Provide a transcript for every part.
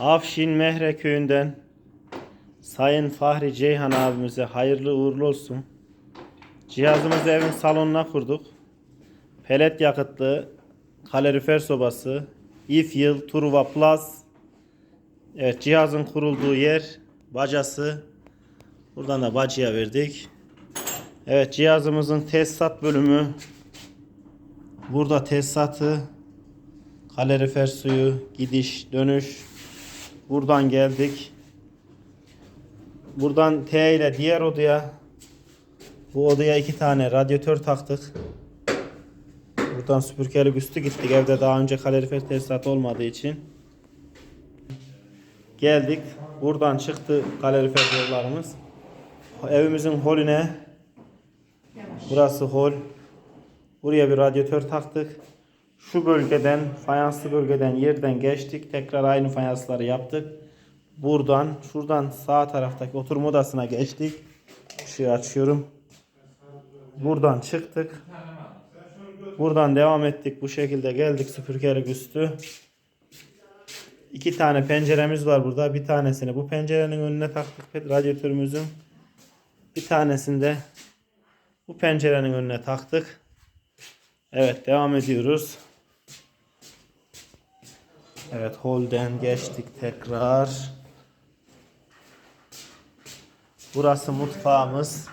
Afşin Mehre köyünden Sayın Fahri Ceyhan abimize hayırlı uğurlu olsun. Cihazımızı evin salonuna kurduk. Pelet yakıtlı kalorifer sobası, if yıl Truva Plus. Evet cihazın kurulduğu yer bacası. Buradan da bacıya verdik. Evet cihazımızın tesisat bölümü. Burada tesisatı, kalorifer suyu, gidiş, dönüş. Buradan geldik. Buradan T ile diğer odaya bu odaya iki tane radyatör taktık. Buradan süpürgelik üstü gittik. Evde daha önce kalorifer tesisatı olmadığı için. Geldik. Buradan çıktı kalorifer borularımız. Evimizin holüne Burası hol. Buraya bir radyatör taktık. Şu bölgeden, fayanslı bölgeden yerden geçtik. Tekrar aynı fayansları yaptık. Buradan, şuradan sağ taraftaki oturma odasına geçtik. Işığı açıyorum. Buradan çıktık. Buradan devam ettik. Bu şekilde geldik süpürgelik üstü. İki tane penceremiz var burada. Bir tanesini bu pencerenin önüne taktık radyatörümüzün. Bir tanesinde bu pencerenin önüne taktık. Evet devam ediyoruz. Evet holden geçtik tekrar. Burası mutfağımız.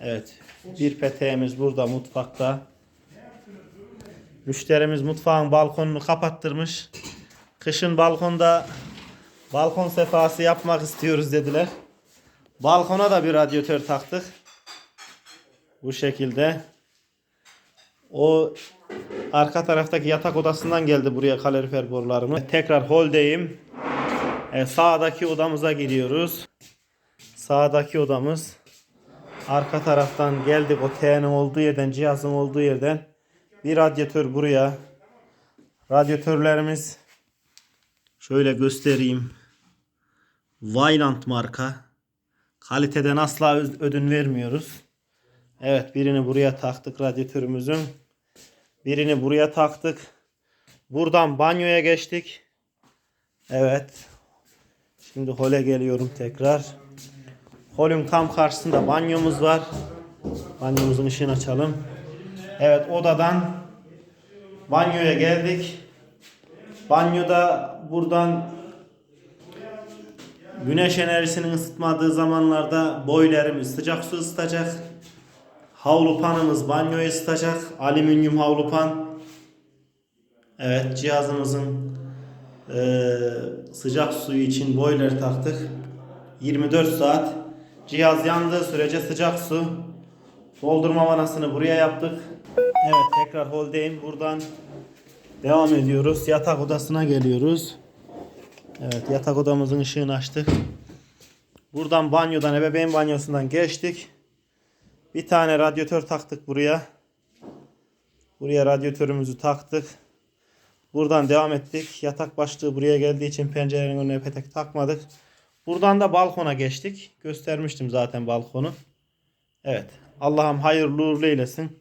Evet bir peteğimiz burada mutfakta. Müşterimiz mutfağın balkonunu kapattırmış. Kışın balkonda balkon sefası yapmak istiyoruz dediler. Balkona da bir radyatör taktık. Bu şekilde. O arka taraftaki yatak odasından geldi buraya kalorifer borularımız. Tekrar holdeyim. Evet, sağdaki odamıza giriyoruz. Sağdaki odamız. Arka taraftan geldik o T'nin olduğu yerden, cihazın olduğu yerden. Bir radyatör buraya. Radyatörlerimiz şöyle göstereyim. Vylant marka. Kaliteden asla ödün vermiyoruz. Evet birini buraya taktık radyatörümüzün. Birini buraya taktık. Buradan banyoya geçtik. Evet. Şimdi hole geliyorum tekrar. Holün tam karşısında banyomuz var. Banyomuzun ışığını açalım. Evet odadan banyoya geldik. Banyoda buradan Güneş enerjisinin ısıtmadığı zamanlarda boilerimiz sıcak su ısıtacak. Havlu panımız banyoyu ısıtacak. Alüminyum havlu pan. Evet cihazımızın eee, sıcak suyu için boiler taktık. 24 saat. Cihaz yandığı sürece sıcak su. Doldurma vanasını buraya yaptık. Evet tekrar holdeyim. Buradan devam ediyoruz. Yatak odasına geliyoruz. Evet yatak odamızın ışığını açtık. Buradan banyodan ebeveyn banyosundan geçtik. Bir tane radyatör taktık buraya. Buraya radyatörümüzü taktık. Buradan devam ettik. Yatak başlığı buraya geldiği için pencerenin önüne petek takmadık. Buradan da balkona geçtik. Göstermiştim zaten balkonu. Evet. Allah'ım hayırlı uğurlu eylesin.